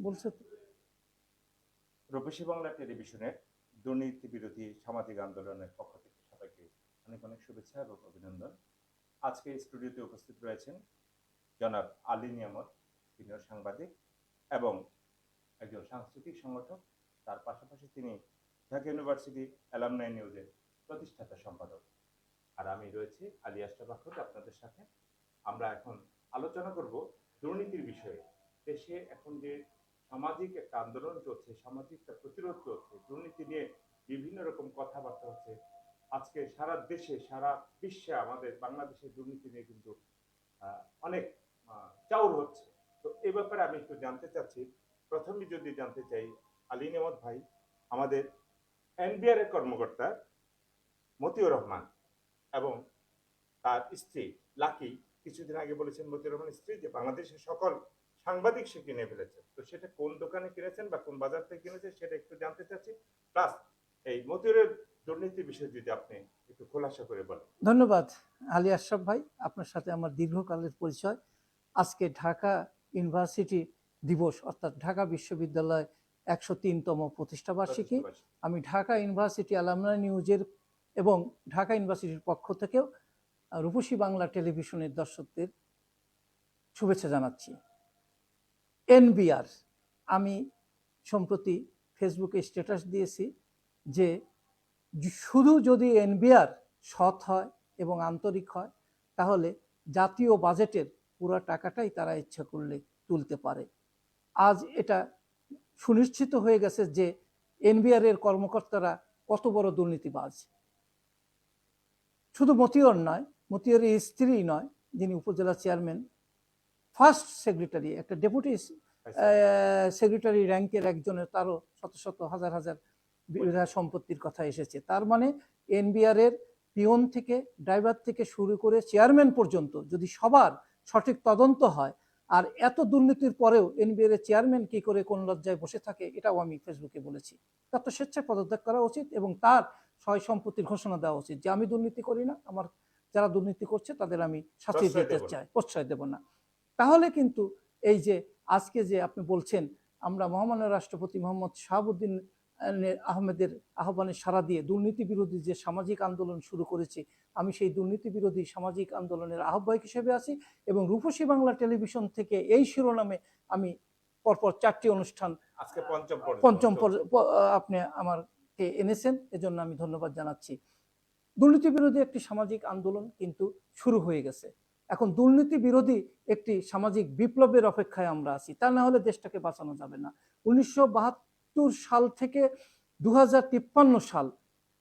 বলছে। রূপসী বাংলা টেলিভিশনের দুর্নীতি বিরোধী সামাজিক আন্দোলনের পক্ষ থেকে সবাইকে অনেক অনেক শুভেচ্ছা এবং অভিনন্দন। আজকে স্টুডিওতে উপস্থিত রয়েছেন জনাব আলী নিয়ামত, সিনিয়র সাংবাদিক এবং একজন সাংস্কৃতিক সংগঠক। তার পাশাপাশি তিনি ঢাকা ইউনিভার্সিটি অ্যালামনাই নিউজের প্রতিষ্ঠাতা সম্পাদক। আর আমি রয়েছি আলী আশরাফ আখরুদ আপনাদের সাথে। আমরা এখন আলোচনা করব দুর্নীতির বিষয়ে। দেশে এখন যে সামাজিক একটা আন্দোলন চলছে, সামাজিক একটা প্রতিরোধ চলছে, দুর্নীতি নিয়ে বিভিন্ন রকম কথাবার্তা হচ্ছে। আজকে সারা দেশে, সারা বিশ্বে আমাদের বাংলাদেশের দুর্নীতি নিয়ে কিন্তু অনেক চাউর হচ্ছে। তো এই ব্যাপারে আমি একটু জানতে চাচ্ছি। প্রথমে যদি জানতে চাই, আলী নেমত ভাই, আমাদের এনবিআর এর কর্মকর্তা মতিউর রহমান এবং তার স্ত্রী লাকি, কিছুদিন আগে বলেছেন মতিউর রহমানের স্ত্রী যে বাংলাদেশের সকল সাংবাদিক সে কিনে ফেলেছে। তো সেটা কোন দোকানে কিনেছেন বা কোন বাজার থেকে কিনেছেন সেটা একটু জানতে চাচ্ছি। প্লাস এই মতিউরের দুর্নীতি বিষয়ে যদি আপনি একটু খোলাসা করে বলেন। ধন্যবাদ আলী আশরাফ ভাই আপনার সাথে আমার দীর্ঘকালের পরিচয়। আজকে ঢাকা ইউনিভার্সিটি দিবস অর্থাৎ ঢাকা বিশ্ববিদ্যালয় একশো তিনতম প্রতিষ্ঠা বার্ষিকী আমি ঢাকা ইউনিভার্সিটি আলামনা নিউজের এবং ঢাকা ইউনিভার্সিটির পক্ষ থেকেও রূপসী বাংলা টেলিভিশনের দর্শকদের শুভেচ্ছা জানাচ্ছি। এনবিআর। আমি সম্প্রতি ফেসবুকে স্ট্যাটাস দিয়েছি যে শুধু যদি এনবিআর সৎ হয় এবং আন্তরিক হয়, তাহলে জাতীয় বাজেটের পুরো টাকাটাই তারা ইচ্ছা করলে তুলতে পারে। আজ এটা সুনিশ্চিত হয়ে গেছে যে এনবিআর এর কর্মকর্তারা কত বড় দুর্নীতিবাজ। শুধু মতিয়র নয় মতিয়রের স্ত্রী নয়, যিনি উপজেলা চেয়ারম্যান ফার্স্ট সেক্রেটারি একটা ডেপুটি সেক্রেটারি র্যাঙ্কের একজনের তারও শত শত হাজার হাজার বিঘা সম্পত্তির কথা এসেছে। তার মানে এনবিআর এর পিয়ন থেকে ড্রাইভার থেকে শুরু করে চেয়ারম্যান পর্যন্ত যদি সবার সঠিক তদন্ত হয় আর এত দুর্নীতির পরেও এনবিআর এর চেয়ারম্যান কি করে কোন লজ্জায় বসে থাকে এটাও আমি ফেসবুকে বলেছি। তার তো স্বেচ্ছায় পদত্যাগ করা উচিত এবং তার সয় সম্পত্তির ঘোষণা দেওয়া উচিত। যে আমি দুর্নীতি করি না আমার যারা দুর্নীতি করছে তাদের আমি শাস্তি দিতে চাই প্রশ্রয় দেব না। তাহলে কিন্তু এই যে আজকে যে আপনি বলছেন আমরা মহামান্য রাষ্ট্রপতি মোহাম্মদ শাহাবুদ্দিন আহমেদের আহ্বানে সাড়া দিয়ে দুর্নীতি বিরোধী যে সামাজিক আন্দোলন শুরু করেছি আমি সেই দুর্নীতি বিরোধী সামাজিক আন্দোলনের আহ্বায়ক হিসেবে আছি এবং রূপসী বাংলা টেলিভিশন থেকে এই শিরোনামে আমি পরপর চারটি অনুষ্ঠান আজকে পঞ্চম পঞ্চম আপনি আমাকে এনেছেন এজন্য আমি ধন্যবাদ জানাচ্ছি। দুর্নীতি বিরোধী একটি সামাজিক আন্দোলন কিন্তু শুরু হয়ে গেছে। এখন দুর্নীতি বিরোধী একটি সামাজিক বিপ্লবের অপেক্ষায় আমরা আছি। তা না হলে দেশটাকে বাঁচানো যাবে না। উনিশশো বাহাত্তর সাল থেকে দু হাজার তিপ্পান্ন সাল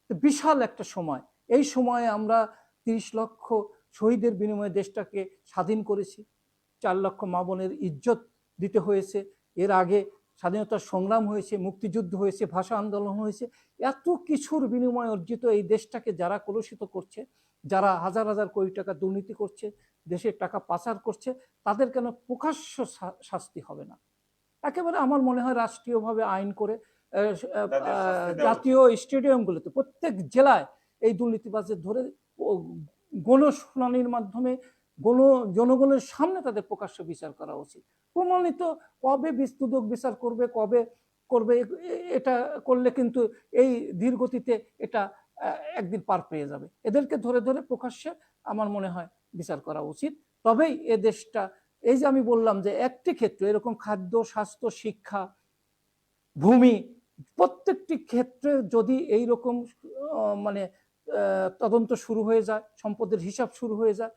বিশাল একটা সময়। এই সময়ে আমরা তিরিশ লক্ষ শহীদের বিনিময়ে দেশটাকে স্বাধীন করেছি। চার লক্ষ মা বোনের ইজ্জত দিতে হয়েছে। এর আগে স্বাধীনতার সংগ্রাম হয়েছে, মুক্তিযুদ্ধ হয়েছে, ভাষা আন্দোলন হয়েছে। এত কিছুর বিনিময়ে অর্জিত এই দেশটাকে যারা কলুষিত করছে যারা হাজার হাজার কোটি টাকা দুর্নীতি করছে দেশের টাকা পাচার করছে তাদের কেন প্রকাশ্য শাস্তি হবে না? একেবারে আমার মনে হয় রাষ্ট্রীয়ভাবে আইন করে জাতীয় স্টেডিয়ামগুলোতে প্রত্যেক জেলায় এই দুর্নীতিবাজদের ধরে গণশুনানির মাধ্যমে গণ জনগণের সামনে তাদের প্রকাশ্য বিচার করা উচিত। প্রমাণিত কবে বিস- দুদক বিচার করবে কবে করবে এটা করলে কিন্তু এই ধীর গতিতে এটা একদিন পার পেয়ে যাবে। এদেরকে ধরে ধরে প্রকাশ্যে আমার মনে হয় বিচার করা উচিত। তবেই এ দেশটা, এই যে আমি বললাম যে একটি ক্ষেত্রে এরকম খাদ্য, স্বাস্থ্য, শিক্ষা, ভূমি, প্রত্যেকটি ক্ষেত্রে যদি এই রকম মানে তদন্ত শুরু হয়ে যায়, সম্পদের হিসাব শুরু হয়ে যায়,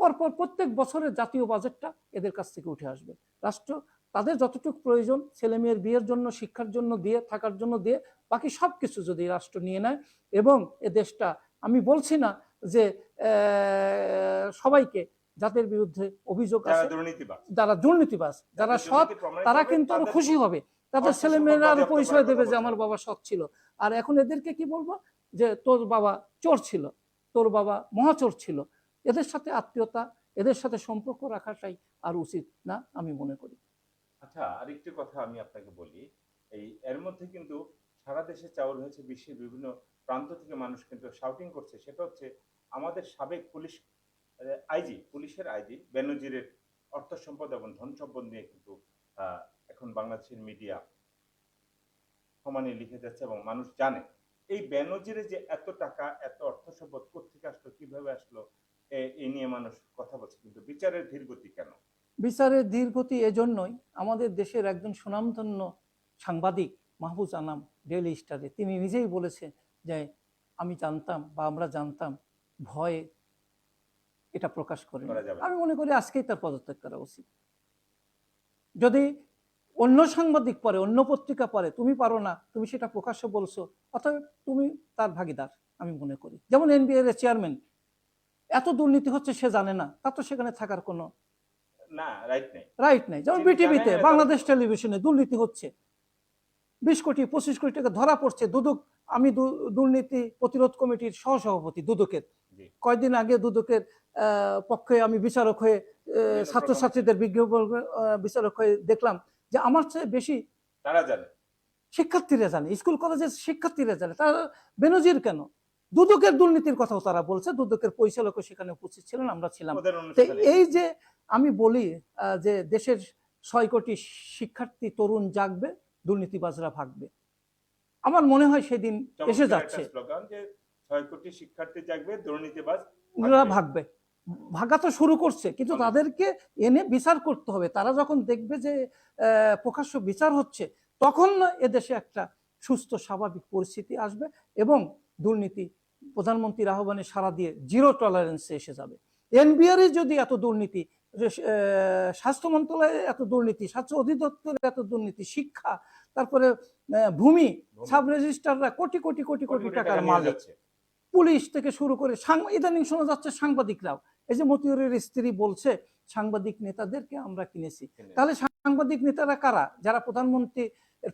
পরপর প্রত্যেক বছরের জাতীয় বাজেটটা এদের কাছ থেকে উঠে আসবে। রাষ্ট্র তাদের যতটুকু প্রয়োজন ছেলে মেয়ের বিয়ের জন্য শিক্ষার জন্য দিয়ে থাকার জন্য দিয়ে বাকি সব কিছু যদি রাষ্ট্র নিয়ে নেয় এবং এ দেশটা আমি বলছি না যে সবাইকে যাদের বিরুদ্ধে অভিযোগ আছে যারা দুর্নীতিবাজ যারা সৎ তারা কিন্তু আরও খুশি হবে। তাদের ছেলে মেয়েরা আরও পরিচয় দেবে যে আমার বাবা সৎ ছিল। আর এখন এদেরকে কি বলব? যে তোর বাবা চোর ছিল তোর বাবা মহাচোর ছিল। এদের সাথে আত্মীয়তা এদের সাথে সম্পর্ক রাখাটাই আর উচিত না আমি মনে করি। আচ্ছা আরেকটি কথা আমি আপনাকে বলি। এই, এর মধ্যে কিন্তু সারা দেশে চাউর হয়েছে, বিশ্বের বিভিন্ন প্রান্ত থেকে মানুষ কিন্তু শাউটিং করছে। সেটা হচ্ছে আমাদের সাবেক পুলিশ আইজি পুলিশের আইজি বেনজিরের অর্থ সম্পদ এবং ধন সম্পদ নিয়ে কিন্তু এখন বাংলাদেশের মিডিয়া সমানে লিখে যাচ্ছে এবং মানুষ জানে। এই ব্যানজিরে যে এত টাকা, এত অর্থ সম্পদ কোথেকে আসলো, কীভাবে আসলো এ- নিয়ে মানুষ কথা বলছে। কিন্তু বিচারের ধীরগতি কেন? বিচারের ধীরগতি এজন্যই আমাদের দেশের একজন সুনামধন্য সাংবাদিক মাহফুজ আনাম ডেইলি স্টারে তিনি নিজেই বলেছেন যে আমি জানতাম বা আমরা জানতাম ভয়ে এটা প্রকাশ করে। আমি মনে করি আজকেই তার পদত্যাগ করা উচিত। যদি অন্য সাংবাদিক পরে অন্য পত্রিকা পরে তুমি পারো না তুমি সেটা প্রকাশ্যে বলছো অতএব তুমি তার ভাগিদার আমি মনে করি। যেমন এনবিআর এর চেয়ারম্যান এত দুর্নীতি হচ্ছে সে জানে না তার তো সেখানে থাকার কোনো রাইট নেই। যেমন বিটিভিতে বাংলাদেশ টেলিভিশনে দুর্নীতি হচ্ছে। বিশ কোটি পঁচিশ কোটি টাকা ধরা পড়ছে দুদক। আমি দুর্নীতি প্রতিরোধ কমিটির সহসভাপতি দুদকের। কয়েকদিন আগে দুদকের পক্ষে আমি বিচারক হয়ে ছাত্রছাত্রীদের বিজ্ঞাপন বিচারক হয়ে দেখলাম যে আমার চেয়ে বেশি তারা জানে। শিক্ষার্থীরা জানে। স্কুল কলেজের শিক্ষার্থীরা জানে। তারা বেনজির কেন? দুদকের দুর্নীতির কথাও তারা বলছে। দুদকের পরিচালকও সেখানে উপস্থিত ছিলেন আমরা ছিলাম। এই যে আমি বলি যে দেশের ছয় কোটি শিক্ষার্থী তরুণ জাগবে দুর্নীতিবাজরা ভাগবে। আমার মনে হয় সেদিন এসে যাচ্ছে। স্লোগান ছয় কোটি শিক্ষার্থী জাগবে দুর্নীতিবাজ ভাগবে। ভাগা তো শুরু করছে কিন্তু তাদেরকে এনে বিচার করতে হবে। তারা যখন দেখবে যে প্রকাশ্য বিচার হচ্ছে তখন এদেশে একটা সুস্থ স্বাভাবিক পরিস্থিতি আসবে এবং দুর্নীতি প্রধানমন্ত্রীর আহ্বানে সারা দিয়ে জিরো টলারেন্সে এসে যাবে। এনবিআর যদি এত দুর্নীতি যে, স্বাস্থ্য মন্ত্রণালয়ে এত দুর্নীতি স্বাস্থ্য অধিদপ্তরে এত দুর্নীতি শিক্ষা তারপরে ভূমি। সাব রেজিস্ট্রাররা কোটি কোটি কোটি কোটি টাকার মালিক। যাচ্ছে। পুলিশ থেকে শুরু করে ইদানিং শোনা যাচ্ছে সাংবাদিকরাও। এই যে মতিউরের স্ত্রী বলছে সাংবাদিক নেতাদেরকে আমরা কিনেছি। তাহলে সাংবাদিক নেতারা কারা? যারা প্রধানমন্ত্রী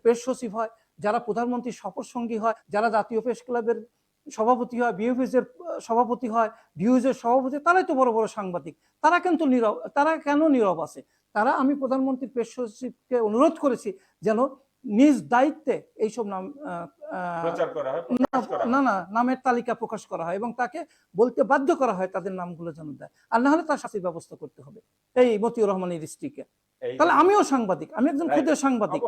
প্রেস সচিব হয় যারা প্রধানমন্ত্রীর সফর সঙ্গী হয় যারা জাতীয় প্রেস ক্লাবের সভাপতি হয় বিএফএস এর সভাপতি হয় ভিউজ এর সভাপতি তারাই তো বড় বড় সাংবাদিক তারা কিন্তু নীরব তারা কেন নীরব আছে তারা আমি প্রধানমন্ত্রীর প্রেস সচিবকে অনুরোধ করেছি যেন নিজ দায়িত্বে এইসব নাম হয় না হয়। না নামের তালিকা প্রকাশ করা হয় এবং তাকে বলতে বাধ্য করা হয় তাদের নামগুলো যেন দেয় আর না হলে তার শাস্তির ব্যবস্থা করতে হবে এই মতিউর রহমানের স্ত্রীকে তাহলে আমিও সাংবাদিক আমি একজন Right. ক্ষুদ্র সাংবাদিক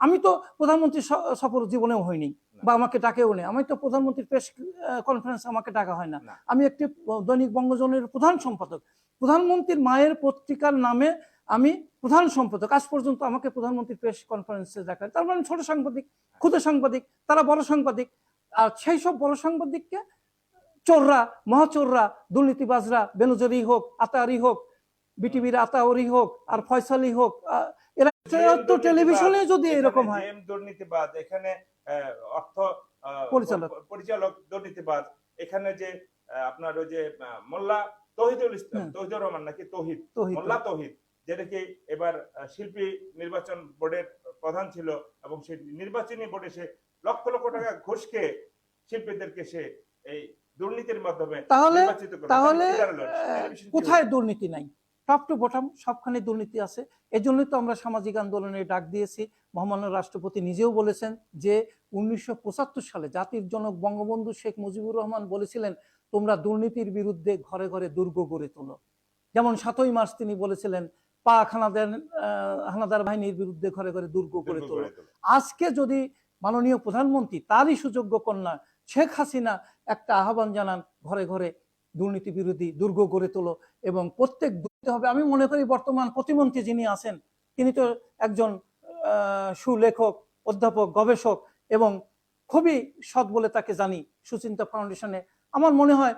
আমি তো প্রধানমন্ত্রী সফর জীবনেও হইনি না। বা আমাকে ডাকেও নেই। আমি তো প্রধানমন্ত্রীর প্রেস কনফারেন্স আমাকে ডাকা হয় না। আমি একটি দৈনিক বঙ্গজনের প্রধান সম্পাদক। প্রধানমন্ত্রীর মায়ের পত্রিকার নামে আমি প্রধান সম্পাদক। আজ পর্যন্ত আমাকে প্রধানমন্ত্রীর প্রেস কনফারেন্সে দেখা। তার মানে ছোট সাংবাদিক ক্ষুদ্র সাংবাদিক তারা বড় সাংবাদিক। আর সেই সব বড় সাংবাদিককে চোররা মহাচোররা দুর্নীতিবাজরা বেনজরি হোক আতারি হোক বিটিভির আতাওরি হোক আর ফয়সালি হোক এরা তো টেলিভিশনে যদি এরকম হয়। দুর্নীতিবাদ এখানে অর্থ পরিচালক। পরিচালক দুর্নীতিবাদ এখানে যে আপনার ওই যে মোল্লা তহিদুল ইসলাম তহিদুর রহমান নাকি তহিদ? মোল্লা তহিদ। যেটা কি এবার শিল্পী নির্বাচন বোর্ডের প্রধান ছিল এবং সেই নির্বাচনী বোর্ডে সে লক্ষ লক্ষ টাকা ঘুষ খেয়ে শিল্পীদেরকে সে এই দুর্নীতির মাধ্যমে তাহলে। তাহলে কোথায় দুর্নীতি নাই? টপ টু বটম সবখানে দুর্নীতি আছে। এজন্যই তো আমরা সামাজিক আন্দোলনে ডাক দিয়েছি। মহামান্য রাষ্ট্রপতি নিজেও বলেছেন যে উনিশশো পঁচাত্তর সালে জাতির জনক বঙ্গবন্ধু শেখ মুজিবুর রহমান বলেছিলেন তোমরা দুর্নীতির বিরুদ্ধে ঘরে ঘরে দুর্গ গড়ে তোলো। যেমন সাতই মার্চ তিনি বলেছিলেন পা হানাদার হানাদার বাহিনীর বিরুদ্ধে ঘরে ঘরে দুর্গ গড়ে তোলো। আজকে যদি মাননীয় প্রধানমন্ত্রী তারই সুযোগ্য কন্যা শেখ হাসিনা একটা আহ্বান জানান ঘরে ঘরে দুর্নীতি বিরোধী দুর্গ গড়ে তোলো এবং প্রত্যেক দুর্নীতি হবে। আমি মনে করি বর্তমান প্রতিমন্ত্রী যিনি আছেন তিনি তো একজন সুলেখক অধ্যাপক গবেষক এবং খুবই সৎ বলে তাকে জানি সুচিন্তা ফাউন্ডেশনে। আমার মনে হয়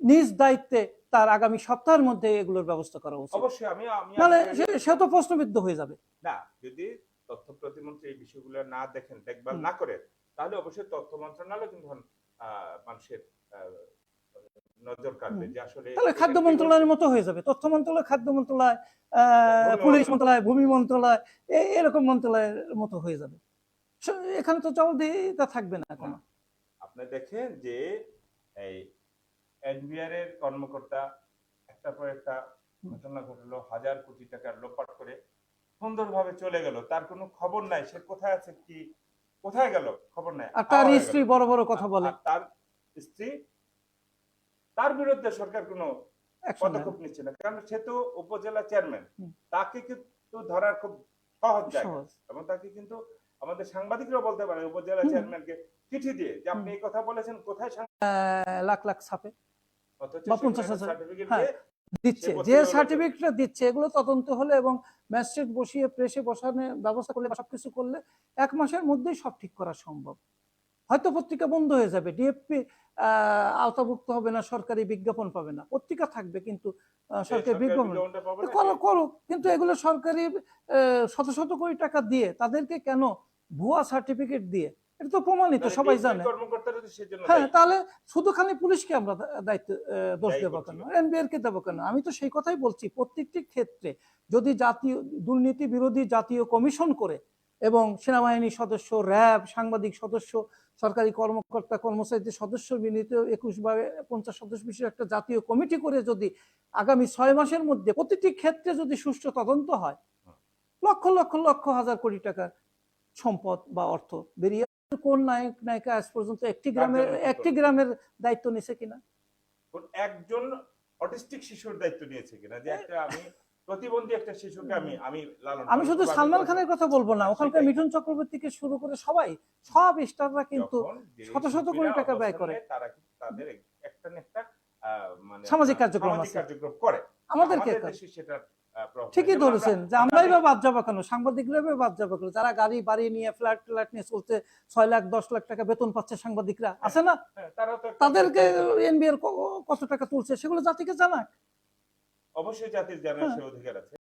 নিজ দায়িত্বে তার আগামী সপ্তাহের মধ্যে এগুলোর ব্যবস্থা করা উচিত। অবশ্যই আমি আসলে- সে- তো প্রশ্নবিদ্ধ হয়ে যাবে। না যদি তথ্য প্রতিমন্ত্রী এই বিষয়গুলো না দেখেন দেখভাল না করেন তাহলে অবশ্যই তথ্য মন্ত্রণালয় কিন্তু মানুষের নজর হুম। যে আসলে তাহলে খাদ্য মন্ত্রণালয়ের মতো হয়ে যাবে। তথ্য মন্ত্রণালয় খাদ্য মন্ত্রণালয় পুলিশ মন্ত্রণালয়। ভূমি মন্ত্রণালয় এরকম মন্ত্রণালয়ের মতো হয়ে যাবে। এখানে তো জবাবদিহিতা থাকবে না কোনো আপনি দেখেন যে এই এনবিআর এর কর্মকর্তা একটা পর একটা ঘটনা ঘটলো হাজার কোটি টাকা লোপাট করে সুন্দরভাবে চলে গেল। তার কোনো খবর নাই। সে কোথায় আছে কি কোথায় গেল? খবর নাই। আর তার স্ত্রী বড় বড় কথা বলে। তার স্ত্রী তার বিরুদ্ধে সরকার কোনো। পদক্ষেপ নিচ্ছে না কারণ সে তো উপজেলা চেয়ারম্যান তাকে কিন্তু ধরার খুব সহজ জায়গা। এবং তাকে কিন্তু আমাদের সাংবাদিকরাও বলতে পারে উপজেলা। চেয়ারম্যানকে চিঠি দিয়ে যে আপনি এই কথা বলেছেন কোথায় লাখ লাখ ছাপে। বা সেখানে 50,000 সার্টিফিকেট হ্যাঁ। দিচ্ছে। যে সার্টিফিকেটটা দিচ্ছে এগুলো তদন্ত হলে এবং ম্যাজিস্ট্রেট বসিয়ে প্রেসে বসানোর ব্যবস্থা করলে সবকিছু করলে এক মাসের মধ্যেই সব ঠিক করা সম্ভব। হয়তো পত্রিকা বন্ধ হয়ে যাবে। ডিএফপি আওতাভুক্ত হবে না সরকারি বিজ্ঞাপন পাবে না। পত্রিকা থাকবে কিন্তু সরকারি বিজ্ঞাপন। করো কিন্তু এগুলো সরকারি শত শত কোটি টাকা দিয়ে তাদেরকে কেন ভুয়া সার্টিফিকেট দিয়ে? এটা তো প্রমাণিত মানে সবাই জানে। হ্যাঁ তাহলে শুধু খালি পুলিশকে আমরা দায়িত্ব দোষ দেবো কেন। এনবিআর কে দেবো কেন? আমি তো সেই কথাই বলছি প্রত্যেকটি ক্ষেত্রে যদি জাতীয় দুর্নীতি বিরোধী জাতীয় কমিশন করে এবং সেনাবাহিনীর সদস্য র্যাব সাংবাদিক সদস্য সরকারি কর্মকর্তা কর্মচারীদের সদস্য মিলিত একুশ বা পঞ্চাশ সদস্য বিশিষ্ট একটা জাতীয় কমিটি করে যদি আগামী ছয় মাসের মধ্যে প্রতিটি ক্ষেত্রে যদি সুষ্ঠু তদন্ত হয় লক্ষ লক্ষ লক্ষ হাজার কোটি টাকার সম্পদ বা অর্থ বেরিয়ে কোন নায়ক নায়িকা আজ পর্যন্ত একটি গ্রামের একটি গ্রামের দায়িত্ব নিছে কিনা? কোন একজন অটিস্টিক শিশুর দায়িত্ব নিয়েছে কিনা? যে একটা আমি প্রতিবন্ধী একটা শিশুকে আমি আমি লালন আমি শুধু সালমান খানের কথা বলব না হ্যাঁ, ওখানকার মিঠুন চক্রবর্তীকে শুরু করে সবাই সব স্টাররা কিন্তু শত শত কোটি টাকা ব্যয় করে। তারা তাদের একটা না একটা মানে সামাজিক কার্যক্রম। কার্যক্রম করে। আমাদেরকে সেটার ঠিকই ধরেছেন যে আমরাই বা বাদ যাব কেন? সাংবাদিকরা বাদ যাব কেন? যারা গাড়ি বাড়ি নিয়ে ফ্ল্যাট ফ্ল্যাট নিয়ে চলছে ছয় লাখ দশ লাখ টাকা বেতন পাচ্ছে সাংবাদিকরা আছে না? হ্যাঁ, একটা- তাদেরকে এনবিআর কত টাকা তুলছে সেগুলো জাতিকে জানাক। অবশ্যই জাতির জানার হ্যাঁ। সে অধিকার আছে